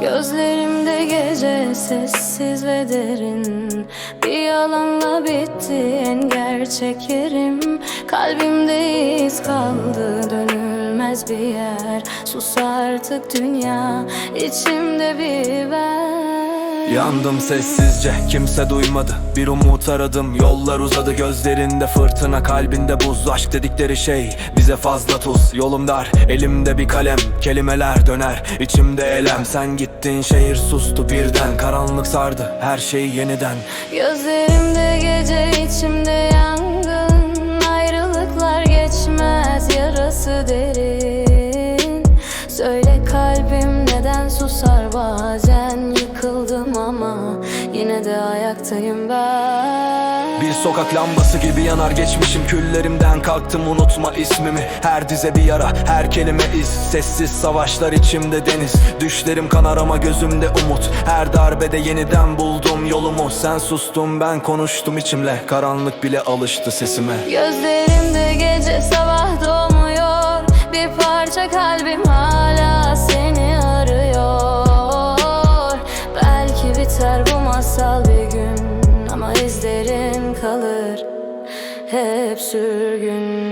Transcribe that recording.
Gözlerimde gece sessiz ve derin. Bir yalanla bitti en gerçek yerim. Kalbimde iz kaldı dönülmez bir yer. Sus artık dünya içimde bir ver. Yandım sessizce kimse duymadı. Bir umut aradım yollar uzadı. Gözlerinde fırtına kalbinde buz. Aşk dedikleri şey bize fazla tuz. Yolum dar elimde bir kalem. Kelimeler döner içimde elem. Sen gittin şehir sustu birden Karanlık sardı. Her şey yeniden. Gözlerimde gece içimde yangın. Ayrılıklar geçmez yarası derin. Söyle kalbim neden susar? Bazen Yıkıldım ama yine de ayaktayım ben. Bir sokak lambası gibi yanar geçmişim. Küllerimden kalktım unutma ismimi. Her dize bir yara her kelime iz. Sessiz savaşlar içimde deniz. Düşlerim kanar ama gözümde umut. Her darbede yeniden buldum yolumu. Sen sustun ben konuştum içimle. Karanlık bile alıştı sesime. Gözlerimde gece sabah doğmuyor. Bir parça kalbim hala seni arıyor. Belki biter masal bir gün Ama izlerin kalır. Hep sürgün.